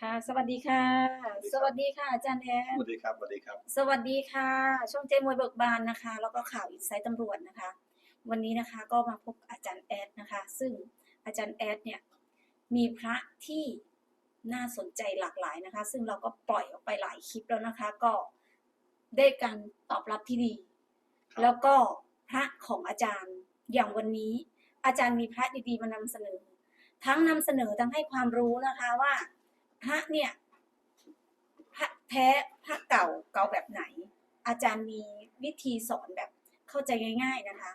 ค่ะ สวัสดีค่ะ สวัสดีค่ะอาจารย์แอสนวัสดีครับสวัสดีครับ สวัสดีค่ะ ช่องเจมวยเบิกบานนะคะ แล้วก็ข่าวอินไซต์ตำรวจนะคะ วันนี้นะคะก็มาพบอาจารย์แอดนะคะ ซึ่งอาจารย์แอดเนี่ยมีพระที่น่าสนใจหลากหลายนะคะ ซึ่งเราก็ปล่อยออกไปหลายคลิปแล้วนะคะ ก็ได้การตอบรับที่ดีครับแล้วก็พระของอาจารย์อย่างวันนี้ อาจารย์มีพระดีๆมานำเสนอ ทั้งนำเสนอทั้งให้ความรู้นะคะว่า พระเนี่ยพระแท้พระเก่าเก่าแบบไหน อาจารย์มีวิธีสอนแบบเข้าใจง่าย ๆนะคะ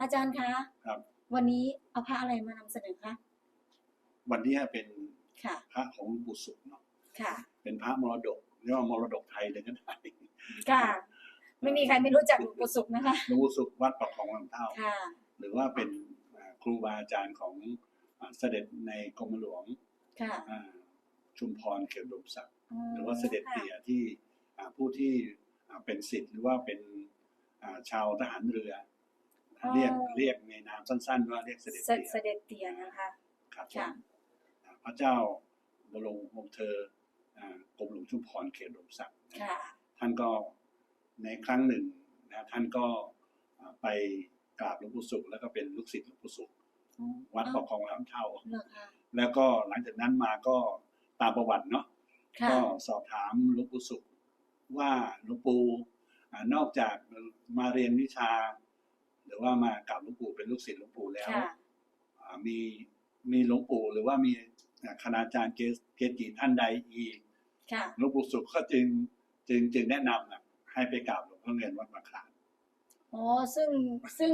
อาจารย์คะครับ วันนี้เอาพระอะไรมานำเสนอคะวันนี้เป็นค่ะพระของหลวงปู่สุขเนาะค่ะเป็นพระมรดกเรียกว่ามรดกไทยเลยก็ได้ค่ะ ไม่มีใครไม่รู้จักหลวงปู่ศุกร์นะคะหลวงปู่สุขวัดปากของลำเท่าค่ะหรือว่าเป็นอ่าครูบาอาจารย์ของอ่าเสด็จในกรมหลวงค่ะอ่า ชุมพรเขตอุดมศักดิ์หรือว่าเสด็จเตี่ยที่อ่าผู้ที่อ่าเป็นศิษย์หรือว่าเป็นอ่าชาวทหารเรือ เรียกเรียกในนามสั้น ๆ ว่าเรียกเสด็จเสเตี่ยเสด็จเตียนะคะครับค่ะอ่าพระเจ้าบรมวงศ์เธออ่ากรมหลวงชุมพรเขตอุดมศักดิ์ค่ะท่านก็ในครั้งหนึ่งนะท่านก็อ่าไปกราบหลวงปู่สุขแล้วก็เป็นลูกศิษย์หลวงปู่สุขวัดปกครองลำเท่าเหรอคะแล้วก็หลังจากนั้นมาก็ ตามประวัติเนาะค่ะก็สอบถามหลวงปู่สุขว่าหลวงปู่อ่านอกจากมาเรียนวิชา หรือว่ามากราบหลวงปู่เป็นลูกศิษย์หลวงปู่แล้วค่ะอ่ามีมีหลวงปู่หรือว่ามีอ่าคณาจารย์เกสเกจิท่านใดอีกค่ะหลวงปู่สุขก็จึงจึงจึงแนะนำนะให้ไปกราบหลวงพ่อเงินวัดมะขามอ๋อซึ่งซึ่ง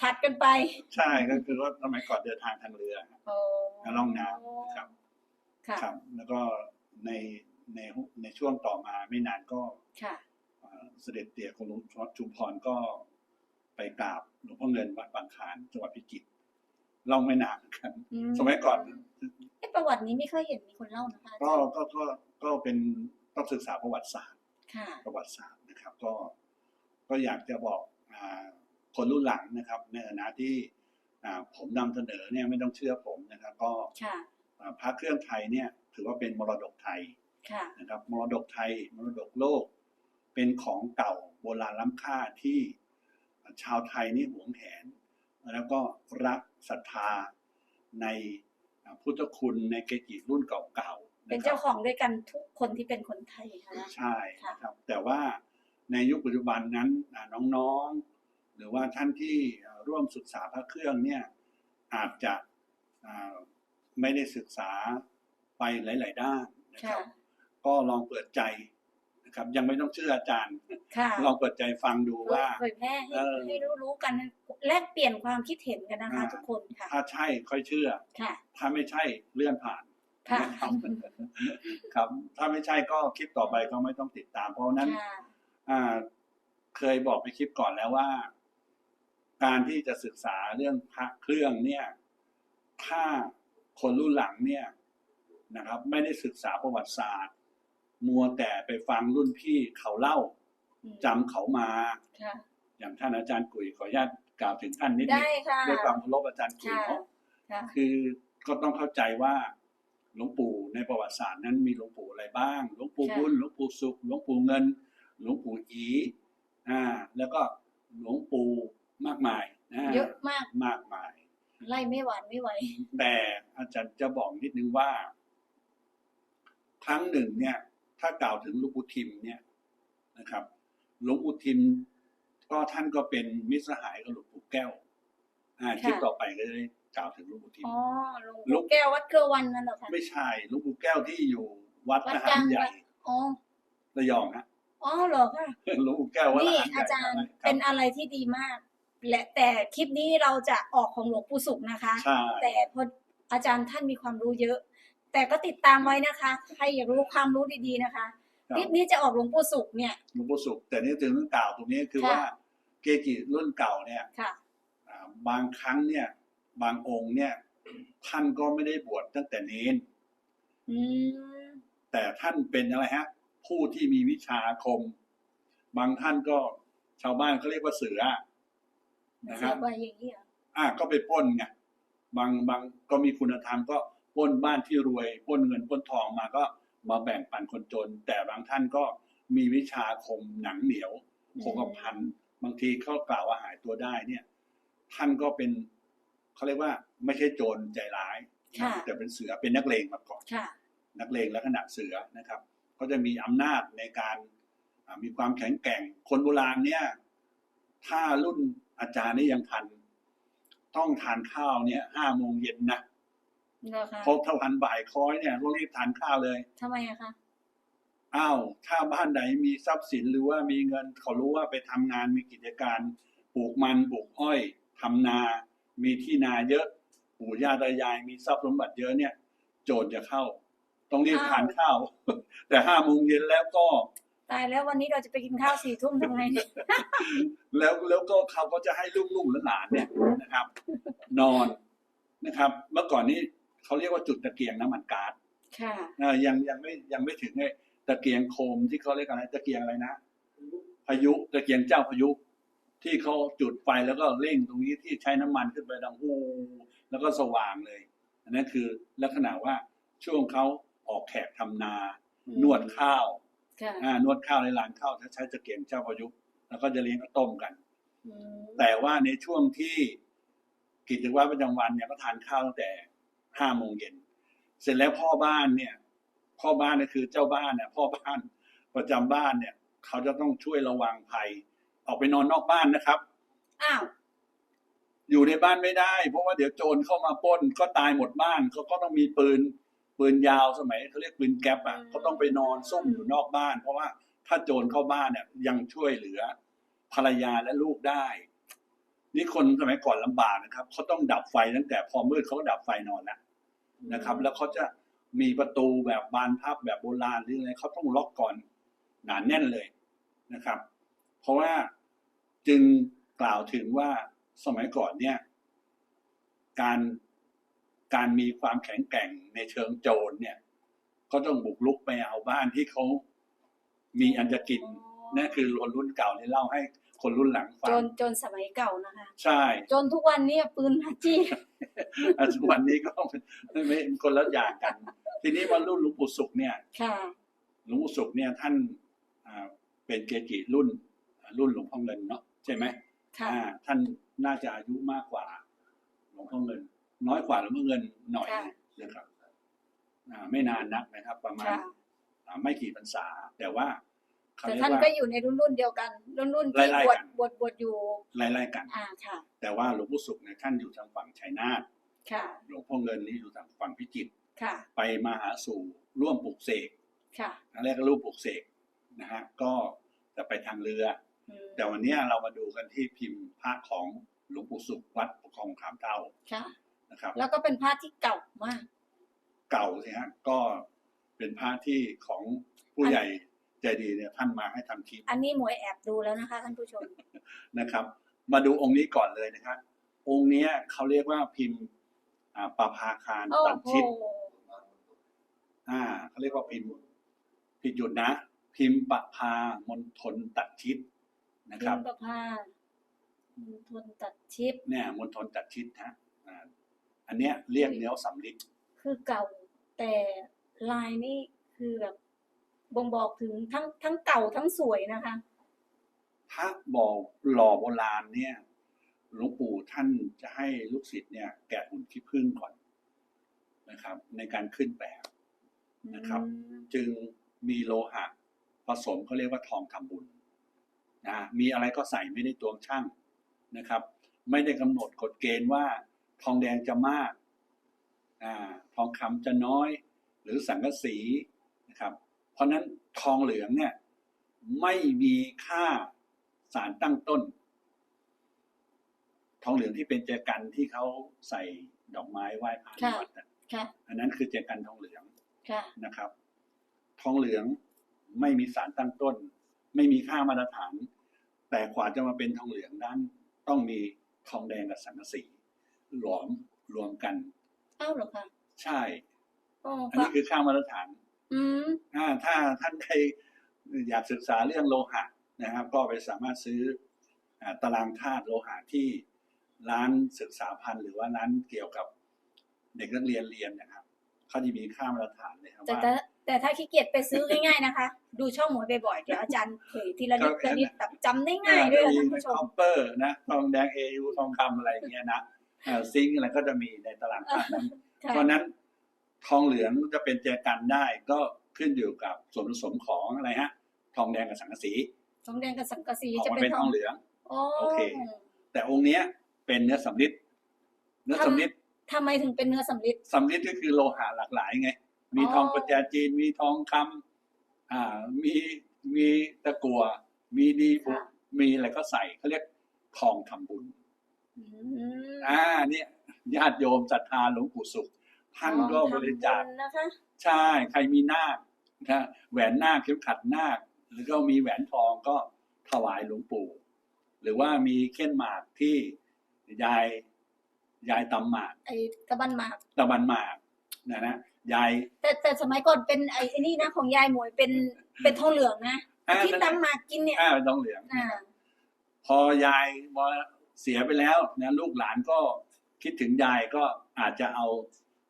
ถัดกันไป ใช่ก็คือว่าสมัยก่อนเดินทางทางเรือโอ้ล่องน้ำนะครับ ค่ะครับ แล้วก็ในในในช่วงต่อมาไม่นานก็ค่ะอ่าเสด็จเตี่ยของหลวงพ่อชุมพรก็ไปกราบหลวงพ่อเงินวัดบางขานจังหวัดพิจิตรล่องไม่นานเหมือนกันอืสมัยก่อนเอ๊ะประวัตินี้ไม่ค่อยเห็นมีคนเล่านะคะอาก็จารย์ก็ก็ก็เป็นต้องศึกษาประวัติศาสตร์ค่ะประวัติศาสตร์นะครับ ก็ก็อยากจะบอกอาคนรุ่นหลังนะครับ ในฐานะที่อ่าผมนำเสนอเนี่ยไม่ต้องเชื่อผมนะครับ ก็ค่ะอ่า พระเครื่องไทยเนี่ยถือว่าเป็นมรดกไทยค่ะนะครับมรดกไทยมรดกโลก เป็นของเก่าโบราณล้ำค่าที่ชาวไทยนี่หวงแหน แล้วก็รักศรัทธาในอ่าพุทธคุณในเกจิรุ่นเก่าๆเป็นนะครับเจ้าของด้วยกันทุกคนที่เป็นคนไทยค่ะใช่ค่ะครับแต่ว่าในยุคปัจจุบันนั้นอ่าน้องๆ หรือว่าท่านที่อ่าร่วมศึกษาพระเครื่องเนี่ยอาจจะอ่า ไม่ได้ศึกษาไปหลาย ๆ ด้านนะคค่ะรับ ก็ลองเปิดใจนะครับ ยังไม่ต้องเชื่ออาจารย์ค่ะลองเปิดใจฟังดูว่าเผยแพร่ให้เออให้รู้รู้กันแลกเปลี่ยนความคิดเห็นกันนะคะอ่าทุกคนค่ะ ถ้าใช่ค่อยเชื่อค่ะถ้าไม่ใช่เลื่อนผ่านค่ะนะครับครับ ถ้าไม่ใช่ก็คลิปต่อไปก็ไม่ต้องติดตาม เพราะฉะนั้นค่ะอ่าเคยบอกไปคลิปก่อนแล้วว่า การที่จะศึกษาเรื่องพระเครื่องเนี่ย ถ้า คนรุ่นหลังเนี่ยนะครับ ไม่ได้ศึกษาประวัติศาสตร์ มัวแต่ไปฟังรุ่นพี่เขาเล่าอืมจำเขามาค่ะอย่างท่านอาจารย์กุยขออนุญาตกล่าวถึงท่านนิดนึได้งค่ะด้วยความเคารพอาจารย์กุยค่ะเนาะค่ะคือก็ต้องเข้าใจว่าหลวงปู่ในประวัติศาสตร์นั้นมีหลวงปู่อะไรบ้าง หลวงปู่ค่ะบุญหลวงปู่สุข หลวงปู่เงิน หลวงปู่อีอ่าแล้วก็หลวงปู่มากมายนะเยอะมากมากมาย ไล่ไม่หวานไม่ไหว แต่อาจารย์จะบอกนิดนึงว่า ครั้งหนึ่งเนี่ย ถ้ากล่าวถึงหลวงปู่ทิมเนี่ยนะครับหลวงปู่ทิมก็ท่านก็เป็นมิตรสหายกับหลวงปู่แก้ว อ่าคลิปค่ะต่อไปก็จะได้กล่าวถึงหลวงปู่ทิมอ๋อหลวงหลวปู่งแก้ววัดเครือวันนั่นเหรอคะไม่ใช่หลวงปู่แก้วที่อยู่วัดวัดทกหาลารงใหญ่อ๋อระยองฮะอ๋อเหรอคะหลวงปู่แก้ววัดทนี่หารใหญ่อาจารย์คบเป็นอะไรที่ดีมาก และแต่คลิปนี้เราจะออกของหลวงปู่สุขนะคะ ใช่ แต่พออาจารย์ท่านมีความรู้เยอะ แต่ก็ติดตามไว้นะคะใครอยากรู้ความรู้ดีๆนะคะครัคลิบปนี้จะออกหลวงปู่สุขเนี่ย หลวงปู่สุข แต่นี่ถึงเรื่องกล่าวตรงนี้คือค่ะ ว่าเกจิรุ่นเก่าเนี่ยค่ะ อ่าบางครั้งเนี่ยบางองค์เนี่ยท่านก็ไม่ได้บวชตั้งแต่เน้น อืมแต่ท่านเป็นอะไรฮะ ผู้ที่มีวิชาอาคม บางท่านก็ชาวบ้านเขาเรียกว่าเสือ นะคเสีรัยบไปอย่างนี้เหรออะก็ไปปล้นไงบางบางก็มีคุณธรรมก็ปล้นบ้านที่รวยปล้นเงินปล้นทองมาก็มาแบ่งปันคนจน แต่บางท่านก็มีวิชาคมหนังเหนียวอืมคงกระพันบางทีเขากล่าวว่าหายตัวได้เนี่ย ท่านก็เป็นเขาเรียกว่าไม่ใช่โจรใจร้ายค่ะแต่เป็นเสือเป็นนักเลงมาก่อนค่ะนักเลงลักษณะเสือนะครับ ก็จะมีอำนาจในการอ่ามีความแข็งแกร่งคนโบราณเนี่ย ถ้ารุ่น อาจารย์นี่ยังทัน ต้องทานข้าวเนี่ยห้าโมงเย็นนะเหรอคะเพราะถ้าวันบ่ายคล้อยเนี่ยต้องรีบทานข้าวเลย ทำไมอะคะอ้าวถ้าบ้านไหนมีทรัพย์สินหรือว่ามีเงินเขารู้ว่าไปทำงานมีกิจการปลูกมันปลูกอ้อยทำนา มีที่นาเยอะปู่ย่าตายายมีทรัพย์สมบัติเยอะเนี่ย โจรจะเข้า ต้องรีบทานข้าว แต่ห้าโมงเย็นแล้วก็ ตายแล้ววันนี้เราจะไปกินข้าวสี่ทุ่มทำไงเนี่ยแล้วแล้วก็เขาก็จะให้ลูกๆหลานๆเนี่ยนะครับ นอนนะครับ เมื่อก่อนนี้เขาเรียกว่าจุดตะเกียงน้ำมันก๊าซค่ะเอ่อยังยังไม่ยังไม่ถึงไอ้ตะเกียงโคมที่เขาเรียกอะไรตะเกียงอะไรนะพายุตะเกียงเจ้าพายุ ที่เขาจุดไฟแล้วก็เร่งตรงนี้ที่ใช้น้ำมันขึ้นไปดังฮูแล้วก็สว่างเลย อันนั้นคือลักษณะว่าช่วงเขาออกแขกทำนาอืมนวดข้าวค่ะอ่า นวดข้าวในร้านข้าวจะใช้ตะเกียงเจ้าพายุแล้วก็จะเลี้ยงข้าวต้มกันอืมแต่ว่าในช่วงที่กิจวัตรประจำวันเนี่ยก็ทานข้าวตั้งแต่ห้าโมงเย็นเสร็จแล้วพ่อบ้านเนี่ย พ่อบ้านเนี่ยคือเจ้าบ้านเนี่ยพ่อบ้านประจำบ้านเนี่ย เขาจะต้องช่วยระวังภัย ออกไปนอนนอกบ้านนะครับอ้าวอยู่ในบ้านไม่ได้ เพราะว่าเดี๋ยวโจรเข้ามาปล้นก็ตายหมดบ้านเขาก็ต้องมีปืน ปืนยาวสมัยเขาเรียกปืนแก๊ปอะเขาต้องไปนอนซุ่มอยู่นอกบ้าน เพราะว่าถ้าโจรเข้าบ้านเนี่ยยังช่วยเหลือ ภรรยาและลูกได้ นี่คนสมัยก่อนลำบากนะครับเขาต้องดับไฟตั้งแต่พอมืดเขาก็ดับไฟนอนแล้วนะครับ แล้วเขาจะมีประตูแบบบานพับแบบโบราณหรืออะไรเขาต้องล็อกก่อนหนาแน่นเลยนะครับ เพราะว่าจึงกล่าวถึงว่าสมัยก่อนเนี่ย การ การมีความแข็งแกร่งในเชิงโจรเนี่ย ก็ต้องบุกลุกไปเอาบ้านที่เขามีอันจะกินนั่นคือคนรุ่นเก่าที่เล่าให้คนรุ่นหลังฟัโจงนโจนสมัยเก่านะคะ ใช่ จนทุกวันนี้ปืนฮัจจี้ปัจจุบันนี้ก็ไม่ไม่คนละอย่างกัน ทีนี้มารุ่นหลวงปู่ศุกร์เนี่ยค่ะหลวงปู่ศุกร์เนี่ยท่านอ่าเป็นเกจิรุ่นรุ่นหลวงพ่อเงินเนาะใช่ไหมค่ะอ่าท่านน่าจะอายุมากกว่าหลวงพ่อเงิน น้อยกว่าหลวงพ่อเงินหน่อยค่ะนะครับอ่าไม่นานนักนะครับ ประมาณค่ะอ่าไม่กี่พรรษา แต่ว่าเขาแต่เรียกท่านว่าก็อยู่ในรุ่นรุ่นๆเดียวกัน รุ่นรุ่นๆที่ไล่บๆวชกันบวชบวชอยู่ไล่ๆกันอ่าค่ะ แต่ว่าหลวงปู่ศุกร์เนี่ยท่านอยู่ทางฝั่งชัยนาทค่ะหลวงพ่อเงินนี่อยู่ทางฝั่งพิจิตรค่ะ ไปมาหาสู่ร่วมปลูกเสกค่ะครั้งแรกก็รูปปลูกเสกนะฮะก็จะไปทางเรืออืมแต่วันเนี้ยเรามาดูกันที่พิมพ์พระของหลวงปู่สุขวัดประคองขามเท่าค่ะ นะครับ แล้วก็เป็นผ้าที่เก่ามาก เก่าสิฮะก็เป็นพระที่ของผู้ใหญ่ใจดีเนี่ยท่านมาให้ทำคลิป อันนี้หมวยแอบดูแล้วนะคะท่านผู้ชมนะครับ มาดูองค์นี้ก่อนเลยนะครับ องค์เนี้ยเขาเรียกว่าพิมพ์อ่าปาภาคารโอ้ตัดโหชิดอ่าเขาเรียกว่าพิมพ์ผิดหยุดนะ พิมพ์ปะพามณฑลตัดชิดนะครับพิมพ์ประพามณฑลตัดชิปเนี่ยมณฑลตัดชิดฮะ อ่าอันเนี้ยเรียกเนื้อสำลิดคือเก่าแต่ลายนี่คือแบบบ่งบอกถึงทั้งทั้งเก่าทั้งสวยนะคะถ้าบอกหล่อโบราณเนี่ยหลวงปู่ท่านจะให้ลูกศิษย์เนี่ย แกะหุ่นขี้ผึ้งก่อนนะครับ ในการขึ้นแบบนะครับอืมจึงมีโลหะผสมเขาเรียกว่าทองทำบุญนะมีอะไรก็ใส่ไม่ได้ตวงช่างนะครับ ไม่ได้กำหนดกฎเกณฑ์ว่า ทองแดงจะมากอ่าทองคำจะน้อย หรือสังกะสีนะครับ เพราะฉะนั้นทองเหลืองเนี่ยไม่มีค่าสารตั้งต้น ทองเหลืองที่เป็นแจกันที่เขาใส่ดอกไม้ไหว้พระที่วัดน่ะค่ะอันนั้นคือแจกันทองเหลืองค่ะนะครับ ทองเหลืองไม่มีสารตั้งต้น ไม่มีค่ามาตรฐาน แต่กว่าจะมาเป็นทองเหลืองนั้น ต้องมีทองแดงกับสังกะสี หลอมรวมกันเอ้าเหรอคะใช่โอ้อันนี้คือค่ามาตรฐานอืมอ่าถ้าท่านใดอยากศึกษาเรื่องโลหะนะครับ ก็ไปสามารถซื้ออ่าตารางธาตุโลหะที่ร้านศึกษาพันธุ์หรือว่าร้านเกี่ยวกับเด็กนักเรียนเรียนนะครับเขาจะมีค่ามาตรฐานเลยครับแต่ว่า แต่แต่ถ้าขี้เกียจไปซื้อง่ายๆนะคะ ดูช่องหมวยบ่อยๆเดี๋ยวอาจารย์เผยทีละนิดทีละนิดแบบจำได้ง่ายด้วยมีท่านผู้ชคมอปเปอร์นะทองแดงเอยูทองคำอะไรอย่างเงี้ยนะเอ่อ ซิงค์อะไรก็จะมีในตลาดนั้นค่ะเพราะฉะนั้นทองเหลืองจะเป็นแจกันได้ก็ขึ้นอยู่กับส่วนผสมของอะไรฮะ ทองแดงกับสังกะสี ทองแดงกับสังกะสีออกจะมาเป็เป็นนททอองงเหลืองโอ้โอเค แต่องค์เนี้ยเป็นเนื้อสำริดเนื้อสำริดทำไมถึงเป็นเนื้อสำริดสำริดก็คือโลหะหลากหลายไง มีอ๋อทองปัจจาจีน มีทองคำอ่า มีมีตะกัว มีดีบุกมีอะไรก็ใส่เขาเรียกทองทำบุญ อืมอ่าเนี่ยญาติโยมศรัทธาหลวงปู่สุข ท่านก็บริจาคทำบุญนะคะใช่ใครมีนาคนะแหวนนาคเข็มขัดนาคหรือก็มีแหวนทองก็ถวายหลวงปู่ หรือว่ามีเข่นหมากที่ยายยายตำหมากไอ้ตะบันหมากตะบันหมากนะนะยายแต่แต่สมัยก่อนเป็นไอ้ไอ้นี่นะของยายหมวยเป็นเป็นทองเหลืองนะอ่าที่นั่นตำหมากกินเนี่ยอ่าเป็นทองเหลืองอ่าพอยายพอ เสียไปแล้วนะลูกหลานก็คิดถึงยายก็อาจจะเอา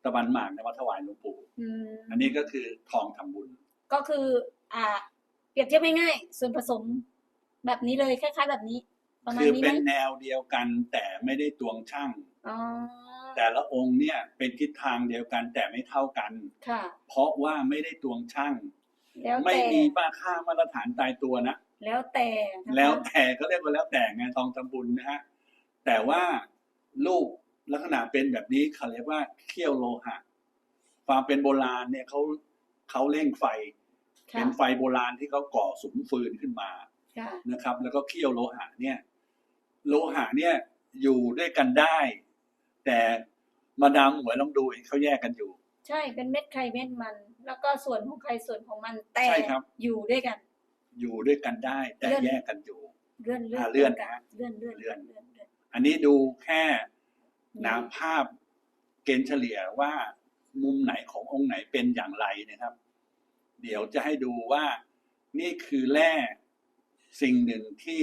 ตะบันหมากเนยมาถวายหลวงปู่อืมอันนี้ก็คือทองทำบุญ ก็คือ อ่า เปรียบเทียบง่ายๆส่วนผสมแบบนี้เลยคล้ายๆ แบบนี้ ประมาณคือนี้ไหเป็มนแนวเดียวกันแต่ไม่ได้ตวงช่าง อ๋อแต่ละองค์เนี่ยเป็นทิศทางเดียวกันแต่ไม่เท่ากัน ค่ะ เพราะว่าไม่ได้ตวงช่าง แล้วไม่แต่มีป้าค่ามาตรฐานตายตัวนะ แล้วแต่นะคะแล้วแต่ก็เรียกว่าแล้วแต่ไงทองทำบุญนะฮะ แต่ว่ารูปลักษณะเป็นแบบนี้เขาเรียกว่าเขี้ยวโลหะ ความเป็นโบราณเนี่ยเขาเขาเร่งไฟค่ะเป็นไฟโบราณที่เขาก่อสุมฟืนขึ้นมาค่ะนะครับ แล้วก็เคี่ยวโลหะเนี่ย โลหะเนี่ยอยู่ด้วยกันได้ แต่มาดามหมวยลองดูเขาแยกกันอยู่ ใช่เป็นเม็ดใครเม็ดมัน แล้วก็ส่วนของใครส่วนของมันแต่ใช่ครับอยู่ด้วยกัน อยู่ด้วยกันได้ แต่เลื่อนแยกกันอยู่ เลื่อนเลื่อนอ่าเลื่อนกันะเลื่อนเลื่อนเลื่อนเลื่ อนเลื่อนอันนี้ดูแค่อืมนาภาพเกณฑ์เฉลี่ยว่ามุมไหนขององค์ไหนเป็นอย่างไรนะครับ เดี๋ยวจะให้ดูว่านี่คือแร่สิ่งหนึ่งที่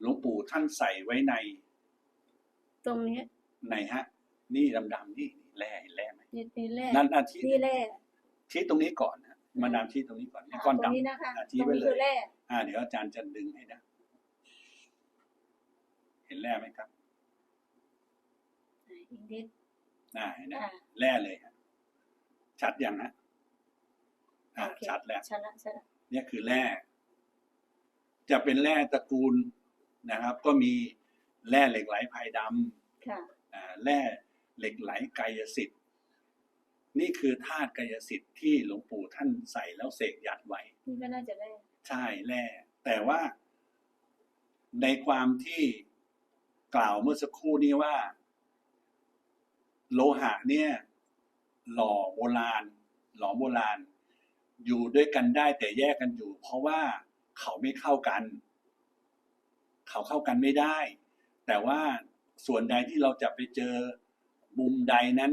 หลวงปู่ท่านใส่ไว้ใน ตรงนี้ในฮะ นี่ดำๆนี่แร่เห็นแร่ไหมนี่นี่แร่นั่นอาที่นี่แร่ชี้ตรงนี้ก่อนนะมาดามชี้ตรงนี้ก่อนนี่อ่าก้อนตรงนี้ดำนะคะอ่าตชี้รงไว้นี้เลคือยแร่อ่า เดี๋ยวอาจารย์จะดึงให้นะ เห็นแร่ไหมครับ อีกนิดอ่าเห็นไหมอ่าแร่เลยฮะชัดยังฮะอ่าโอเคชัดแล้วชัดละชัดละเนี่ยคือแร่จะเป็นแร่ตระกูลนะครับ ก็มีแร่เหล็กไหลไผ่ดค่ะำอ่าแร่เหล็กไหลกายสิทธิ์ นี่คือธาตุกายสิทธิ์ที่หลวงปู่ท่านใส่แล้วเสกยัดไว้นี่ก็น่าจะแร่ใช่แร่แต่ว่าในความที่กล่าวเมื่อสักครู่นี้ว่า โลหะเนี่ยหล่อโบราณ หลอมโบราณ อยู่ด้วยกันได้แต่แยกกันอยู่ เพราะว่าเขาไม่เข้ากัน เขาเข้ากันไม่ได้ แต่ว่าส่วนใดที่เราจะไปเจอมุมใดนั้น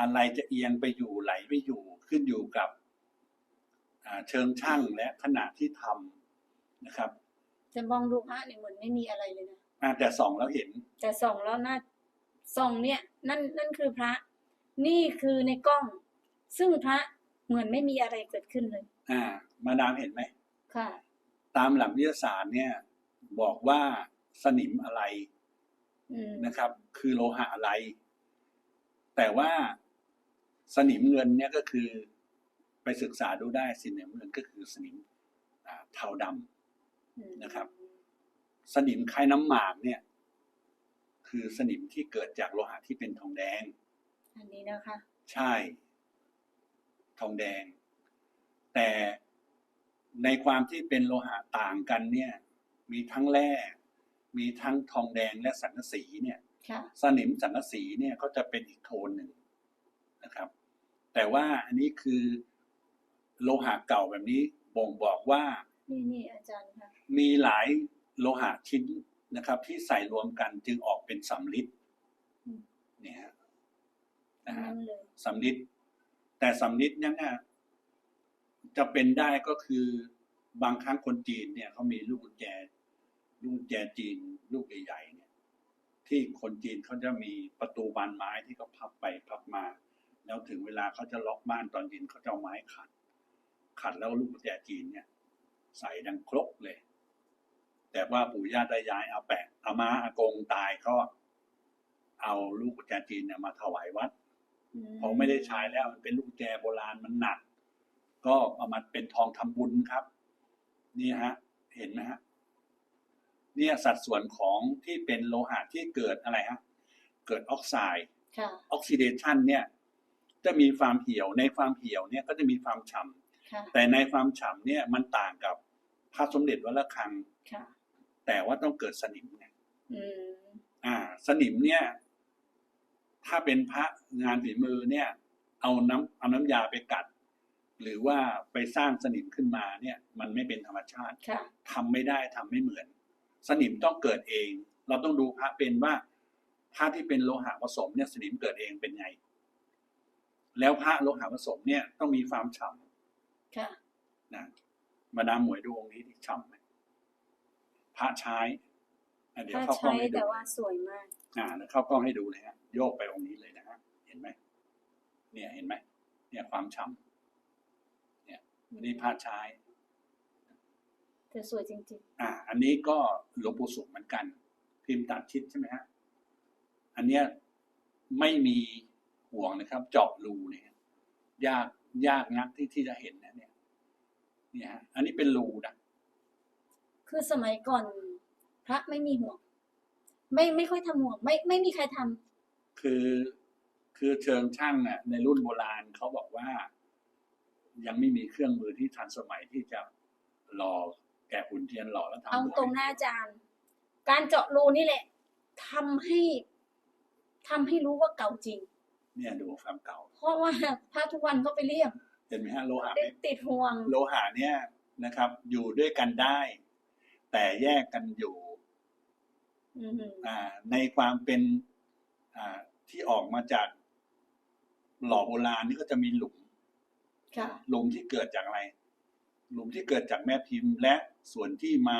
อะไรจะเอียงไปอยู่ไหลไปอยู่ขึ้นอยู่กับอ่าเชิงช่างและขนาดที่ทำนะครับ จะมองดูพระเนี่ยเหมือนไม่มีอะไรเลยนะอ่าแต่ส่องแล้วเห็น แต่ส่องแล้วน่า ส่องเนี่ยนั่นนั่นคือพระ นี่คือในกล้อง ซึ่งพระเหมือนไม่มีอะไรเกิดขึ้นเลย อ่า มาดามเห็นไหมค่ะ ตามหลักวิทยาศาสตร์เนี่ย บอกว่าสนิมอะไรอืมนะครับ คือโลหะอะไร แต่ว่าสนิมเงินเนี่ยก็คือ ไปศึกษาดูได้สนิมเงินก็คือสนิมอ่าเทาดำอืมนะครับ สนิมคล้ายน้ำหมากเนี่ย คือสนิมที่เกิดจากโลหะที่เป็นทองแดง อันนี้นะคะ ใช่ ทองแดง แต่ในความที่เป็นโลหะต่างกันเนี่ย มีทั้งแร่ มีทั้งทองแดงและสังกะสีเนี่ยค่ะสนิมสังกะสีเนี่ยก็จะเป็นอีกโทนหนึ่งนะครับ แต่ว่าอันนี้คือโลหะเก่าแบบนี้บ่งบอกว่า นี่นี่อาจารย์ค่ะมีหลายโลหะชิ้น นะครับ ที่ใส่รวมกันจึงออกเป็นสำลิดเนี่ยฮะนะฮะนั่นเลยสำลิดแต่สำลิดนั้นน่ะจะเป็นได้ก็คือบางครั้งคนจีนเนี่ยเขามีลูกกุญแจ ลูกกุญแจจีน ลูกใหญ่ๆเนี่ย ที่คนจีนเขาจะมีประตูบานไม้ที่เขาพับไปพับมา แล้วถึงเวลาเขาจะล็อกบ้านตอนเย็นเขาจะเอาไม้ขัด ขัดแล้วลูกกุญแจจีนเนี่ย ใส่ดังครกเลย แต่ว่าปู่ย่าตายายอาแปะอามาอากงตายก็ เอาลูกกุญแจจีนเนี่ยมาถวายวัดพอไม่ได้ใช้แล้วมันเป็นลูกกุญแจโบราณมันหนัก ก็เอามาเป็นทองทำบุญครับ นี่ฮะ เห็นไหมฮะ เนี่ยสัดส่วนของที่เป็นโลหะที่เกิดอะไรฮะ เกิดออกไซด์ค่ะออกซิเดชันเนี่ย จะมีความเหี่ยวในความเหี่ยวเนี่ยก็จะมีความฉ่ค่ะำแต่ในความฉ่ำเนี่ยมันต่างกับพระสมเด็จวัดระฆังค่ะ แต่ว่าต้องเกิดสนิมไงอืมอ่า สนิมเนี่ย ถ้าเป็นพระงานฝีมือเนี่ย เอาน้ำเอาน้ำยาไปกัด หรือว่าไปสร้างสนิมขึ้นมาเนี่ย มันไม่เป็นธรรมชาติค่ะทำไม่ได้ทำไม่เหมือน สนิมต้องเกิดเอง เราต้องดูพระเป็นว่าพระที่เป็นโลหะผสมเนี่ย สนิมเกิดเองเป็นไง แล้วพระโลหะผสมเนี่ยต้องมีความฉ่ค่ะำนะมาดามหมวยดูองค์นี้ที่ฉ่ำไหม พระใช้อะเดี๋ยวถ้าเข้ากล้องใช้ให้ดูแต่ว่าสวยมาก อ่าแล้วเข้ากล้องให้ดูเลยฮะ โยกไปองค์นี้เลยนะฮะเห็นไหมเนี่ยเห็นไหมเนี่ยความฉ่ำเนี่ยนี่พระใช้แต่สวยจริงอ่า อันนี้ก็หลวงปู่สุขเหมือนกัน พิมพ์ตัดชิดใช่ไหมฮะ อันเนี้ยไม่มีห่วงนะครับ เจาะรูเนี่ย ยากยากนักที่ที่จะเห็นนะเนี่ย เนี่ยฮะ อันนี้เป็นรูนะๆ คือสมัยก่อนพระไม่มีห่วง ไม่ไม่ค่อยทำห่วง ไม่ไม่มีใครทำคือคือเชิงช่างน่ะในรุ่นโบราณเขาบอกว่า ยังไม่มีเครื่องมือที่ทันสมัยที่จะหล่อแกะหุ่นเทียนหล่อแล้วทำเอาหัวตรงหน้าอาจารย์ การเจาะรูนี่แหละทำให้ทำให้รู้ว่าเก่าจริง เนี่ยดูความเก่า เพราะว่าพระทุกวันเขาไปเรียกเห็นไหมฮะโลหะติไม่ดติดห่วง โลหะเนี่ยนะครับ อยู่ด้วยกันได้ แต่แยกกันอยู่อืมอ่าในความเป็นอ่าที่ออกมาจากหล่อโบราณนี่ก็จะมีหลุมค่ะหลุมที่เกิดจากอะไร หลุมที่เกิดจากแม่พิมพ์ และส่วนที่มา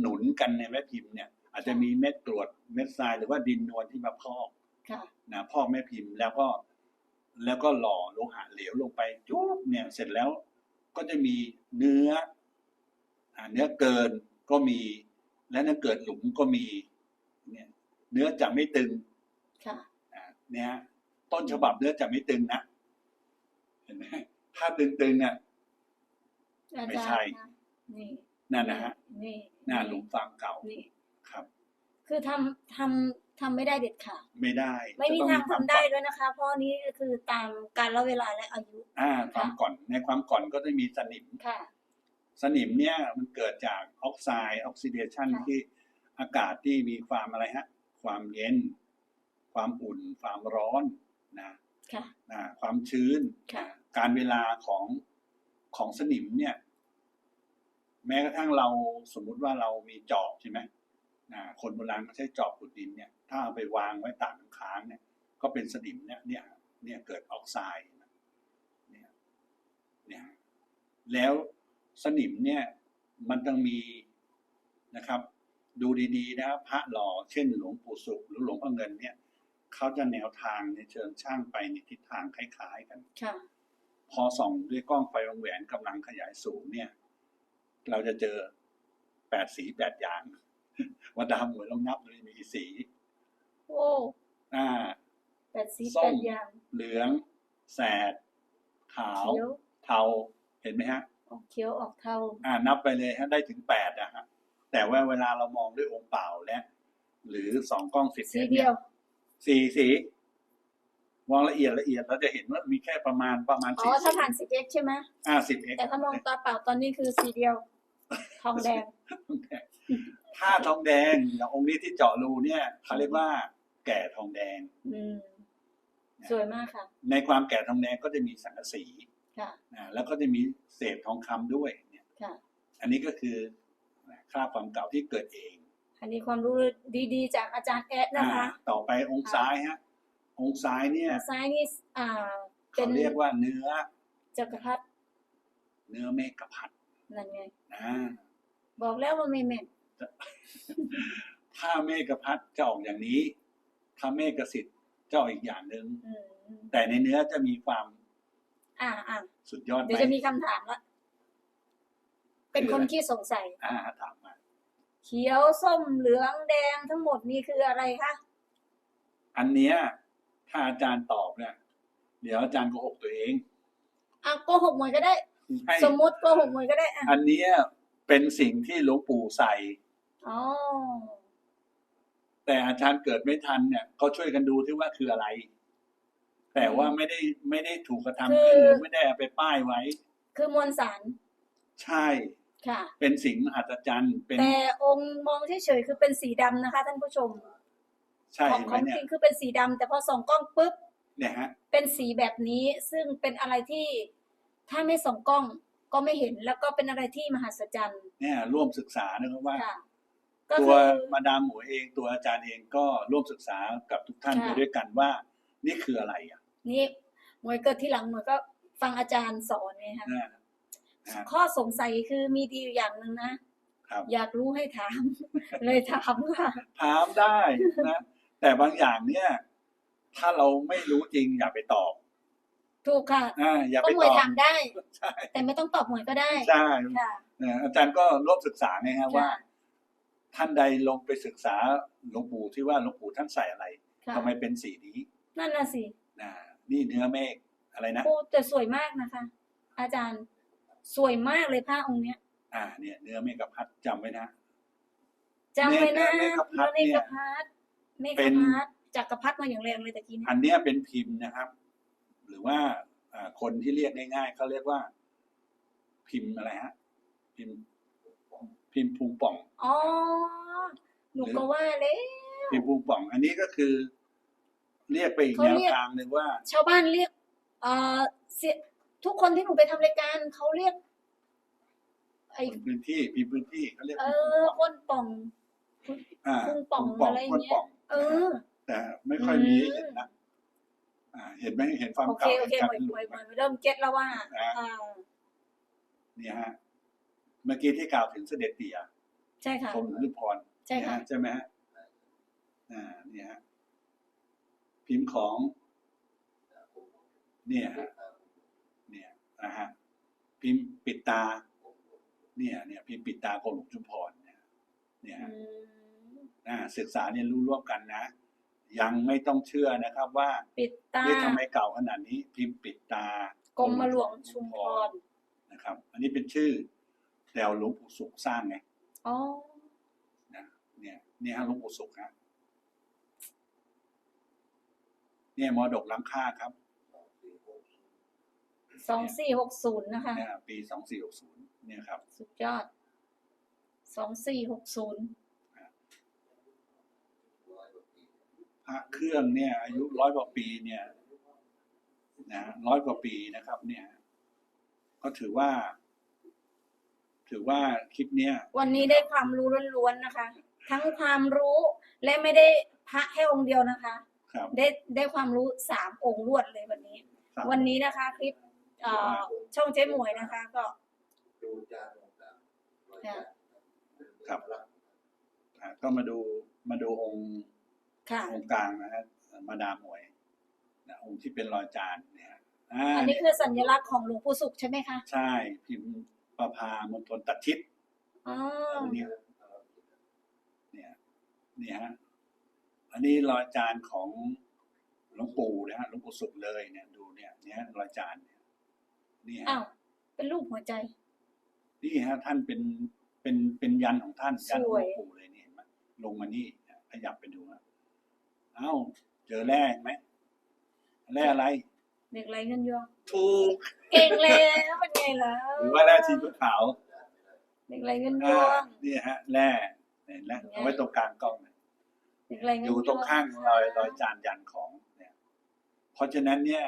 หนุนกันในแม่พิมพ์เนี่ย อาจจะมีเม็ดกรวดเม็ดทรายหรือว่าดินนวลที่มาพอกค่ะนะพอกแม่พิมพ์แล้วก็แล้วก็หล่อโลหะเหลวลงไปจุ๊บเนี่ยเสร็จแล้วก็จะมีเนื้ออ่าเนื้อเกิน ก็มี และเนื้อเกิดหลุมก็มี เนี่ย เนื้อจะไม่ตึงค่ะอ่าเนี่ยฮะต้นฉบับเนื้อจะไม่ตึงนะเห็นไหมถ้าตึงๆเนี่ยอาไม่จารใช่ย์นะนี่นั่นนะฮะนี่หน้าหลุมฟางเก่านี่ครับ คือทำทำทำไม่ได้เด็ดขาดไม่ได้ ไม่มีจะต้องทางควทำได้ก่อนด้วยนะคะ เพราะนี้คือตามการละเวลาและอายุ อ่า ความก่อนในความก่อนก็จะมีสนิมค่ะ สนิมเนี่ยมันเกิดจากออกไซด์ออกซิเดชันค่ะ ที่อากาศที่มีความอะไรฮะ ความเย็น ความอุ่น ความร้อนนะค่ะอ่าความชื้นค่ะการเวลาของของสนิมเนี่ย แม้กระทั่งเราสมมุติว่าเรามีจอบใช่ไหมอ่าคนโบราณเขาใช้จอบขุดดินเนี่ย ถ้าเอาไปวางไว้ตากน้ำค้างเนี่ย ก็เป็นสนิมเนี่ยเนี่ยเนี่ยเกิดออกไซด์นะเนี่ยเนี่ยแล้ว สนิมเนี่ยมันต้องมีนะครับ ดูดีๆนะพระหล่อเช่นหลวงปู่สุขหรือหลวงพ่อเงินเนี่ยเขาจะแนวทางในเชิงช่างไปในทิศทางคล้าย ๆ กันค่ะพอส่องด้วยกล้องไฟวงแหวนกำลังขยายสูงเนี่ย เราจะเจอแปดสีแปดอย่างว่าดามหมวยลองนับเลยมีกี่สี โอ้อ่าแปดสีส้แปมดอย่าง เหลือง แสด ขาวเขียวเทา เห็นไหมฮะ ออกเขียวออกเทาอ่านับไปเลยฮะได้ถึงแปดนะฮะแต่ว่าเวลาเรามองด้วยองค์เปล่าและหรือสองกล้องสิบสีเดียวสี่สีมองละเอียดละเอียดเราจะเห็นว่ามีแค่ประมาณประมาณอ๋อสี่ถ้าผ่านสิบเอ็กใช่ไหมอ่าสิบเอ็กแต่ถ้ามองตาเปล่าตอนนี้คือสีเดียว ทองแดงถ้าทองแดงอย่างองค์นี้ที่เจาะรูเนี่ยเขาเรียกว่า แก่ทองแดงอืมสวยมากค่ะ ในความแก่ทองแดงก็จะมีสังกะสี ค่ะนะแล้วก็จะมีเศษทองคำด้วยเนี่ย ค่ะ อันนี้ก็คือคราบความเก่าที่เกิดเองอันนี้ความรู้ดีๆ จากอาจารย์แอดนะคะอ่าต่อไปองค์ซ้ายฮะ องค์ซ้ายเนี่ยซ้ายนี่อ่า เป็เขานเรียกว่าเนื้อจักรพรรดิเนื้อเมฆพัดนั่นไง นะบอกแล้วว่าไม่แม่นถ้าเมฆพัดจะออกอย่างนี้ถ้าเมฆสิทธิ์จะออกอีกอย่างหนึ่ง อืมแต่ในเนื้อจะมีความ อ่าอ่าสุดยอดไหเดี๋ยวมจะมีคำถามละเป็นคนที่สงสัย อ่าถามมาเขียวส้มเหลืองแดงทั้งหมดนี่คืออะไรคะอันเนี้ยถ้าอาจารย์ตอบเนี่ย เดี๋ยวอาจารย์โกหกตัวเองอะโกหกหมวยก็ได้ ให้สมมติโกหกหมวยก็ได้อะอันเนี้ยเป็นสิ่งที่หลวงปู่ใส่ อ๋อแต่อาจารย์เกิดไม่ทันเนี่ยก็ช่วยกันดูที่ว่าคืออะไร แต่ว่าไม่ได้ไม่ได้ถูกกระทำขึ้นหรือไม่ได้เอาไปป้ายไว้ คือมวลสาร ใช่ค่ะ เป็นสิ่งมหัศจรรย์เป็นแต่องค์มองเฉยๆคือเป็นสีดำนะคะท่านผู้ชม ใช่ของเห็นขไหมองเนี่จยริงคือเป็นสีดำแต่พอส่องกล้องปุ๊บเนี่ยฮะ เป็นสีแบบนี้ซึ่งเป็นอะไรที่ถ้าไม่ส่องกล้องก็ไม่เห็นแล้วก็เป็นอะไรที่มหัศจรรย์เนี่ยร่วมศึกษานะครับว่าค่ะก็ตัคืวอมาดามหมวยเองตัวอาจารย์เองก็ร่วมศึกษากับทุกท่านค่ะไปด้วยกันว่า นี่คืออะไรอะ นี่หมวยเกิดที่หลังหมวยก็ฟังอาจารย์สอนไงคะนะนะฮะข้อสงสัยคือมีดีอยู่อย่างหนึ่งนะครับ อยากรู้ให้ถาม เลยถามค่ะ ถามได้นะ แต่บางอย่างเนี่ย ถ้าเราไม่รู้จริงอย่าไปตอบถูกค่ะ อ่าอย่าก็ไปหมวตยอบ ถามได้ ใช่ แต่ไม่ต้องตอบหมวยก็ได้ใช่ค่ะเอ่ออาจารย์ก็ร่วมศึกษาไงฮะว่าค่ะท่านใดลงไปศึกษาหลวงปู่ที่ว่าหลวงปู่ท่านใส่อะไรค่ะ ทำไมเป็นสีนี้นั่นน่ะสิ นะ นี่เนื้อเมฆอะไรนะโอ้แต่สวยมากนะคะ อาจารย์สวยมากเลยผ้าองค์เนี้ย อ่า เนี่ย เนื้อเมฆพัดจำไว้นะ จำไว้นะเมฆพัดเมเนี่ยฆพัดเมฆเป็นพัดจักรพัดมาอย่างแรงเลยตะกี้เนยอันเนี้ยเป็นพิมพ์นะครับ หรือว่าอ่าคนที่เรียกง่ายๆเขาเรียกว่า พิมพ์อะไรฮะพิมพ์ พิมพ์พุงป่องอ๋อหนูก็ว่าเลยพิมพ์พุงป่อง อันนี้ก็คือ เรียกไปอีกเขาแนวเรียกทางหนึ่งว่า ชาวบ้านเรียกเอ่อเสียทุกคนที่หนูไปทำรายการเขาเรียกไอพื้นที่พิมพ์พื้นที่เขาเรียกเอพิมพ์พุงอป่องก้นป่อง อ่าพุงป่องพุอะไรอย่างเงี้ยพุป่องเออ แต่ไม่ค่อยมีอืมเห็นนะอ่า เห็นไหมเห็นความโอเคเก่าโอเคชัดหมวยขึ้นหมวยไหหมมวยเริ่มเก็ตแล้วว่าอ่าอ่าเนี่ยฮะ เมื่อกี้ที่กล่าวถึงเสด็จเตี่ยใช่ค่ะกรมหรือพรใช่ค่ะเนี่ยฮใช่ไหมฮะอ่าเนี่ยฮะ พิมพ์ของ เนี่ยฮะเนี่ยนะฮะพิมพ์ปิดตา เนี่ยเนี่ยพิมพ์ปิดตากรมหลวงชุมพรเนี่ยเนี่ยอืฮะมอ่าศึกษาเรียนรู้ร่วมกันนะ ยังไม่ต้องเชื่อนะครับว่าปิดตาเอ๊ะทำไมเก่าขนาดนี้ พิมพ์ปิดตากรมหลวงชุมพรนะครับ อันนี้เป็นชื่อแต่หลวงปู่สุขสร้างไงอ๋อนะเนี่ยเนี่ยฮะหลวงปู่สุขฮะ เนี่ยมรดกล้ำค่าครับสองสี่หกศูนย์นะคะ เนี่ยปีสองสี่หกศูนย์เนี่ยครับ สุดยอดสองสี่หกศูนย์พระเครื่องเนี่ยอายุร้อยกว่าปีเนี่ยนะร้อยกว่าปีนะครับ เนี่ย ก็ถือว่า ถือว่าคลิปเนี้ยวันนี้ได้ความรู้ล้วนๆนะคะ ทั้งความรู้และไม่ได้พระแค่องค์เดียวนะคะ ครับ ได้ได้ความรู้สามองค์รวดเลยวันนี้ ครับ วันนี้นะคะคลิปเอ่อช่องเจ๊หมวยนะคะ ก็ ดูจานต่างๆรอยจานครับ อะก็มาดูมาดูองค์ค่ะ องค์กลางนะฮะมาดามหมวยนะองค์ที่เป็นรอยจานเนี่ยฮะอ่าอันนี้คือสัญลักษณ์ของหลวงปู่สุขใช่ไหมคะใช่ พิมพ์ประพามณฑลตัดชิดอ๋ออันนี้เนี่ยเนี่ยฮะ อันนี้รอยจานของหลวงปู่นะฮะหลวงปู่สุขเลยเนี่ยดูเนี่ยเนี่ยรอยจานเนี่ยนี่ฮะอ้าวเป็นรูปหัวใจ นี่ฮะท่านเป็นเป็นเป็นยันของท่านยันของหลวงสวยปู่เลยนี่เห็นไหมลงมานี่ขยับไปดูนะเอ้าเจอแร่ไหมแร่อะไรเด็กไรเงินยวงถูกเก่งแล้วเป็นไงล่ะหรือว่าแร่ชีพขาวเด็กไรเงินยอ่าวงนี่ฮะแร่เห็นแล้วเอาไว้ตรงกลางกล้องนะเด็กไรเงิน อยยู่วงตรงข้างรอยรอยจานยันของเนี่ย เพราะฉะนั้นเนี่ย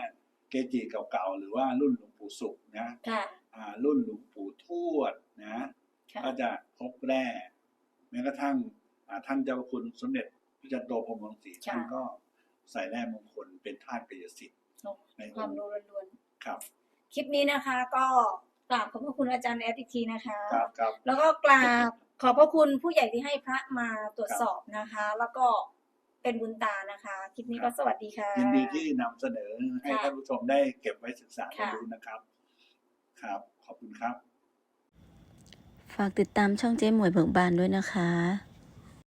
เกจิเก่าๆหรือว่ารุ่นหลวงปู่สุขนะค่ะอ่า รุ่นหลวงปู่ทวดนะค่ะก็จะพบแร่แม้กระทั่งอ่าท่านเจ้าพระคุณสมเด็จพระจันโตพรหมรังสีท่านก็ใส่แร่มงคลเป็นธาตุกายสิทธิ์โอ้ในคอวามงค์รู้ล้วนครับๆคลิปนี้นะคะ ก็กราบขอบพระคุณอาจารย์แอดอีกทีนะคะครับครับแล้วก็กราบ ขอบพระคุณผู้ใหญ่ที่ให้พระมาตรวจสอบนะคะ แล้วก็เป็นบุญตานะคะ คลิปนี้ก็สวัสดีค่ะ ยินดีที่นำเสนอให้ค่ะท่านผู้ชมได้เก็บไว้ศึกษาเรียนค่ะ รู้นะครับ ครับ ขอบคุณครับ ฝากติดตามช่องเจ๊หมวยเบิกบานด้วยนะคะ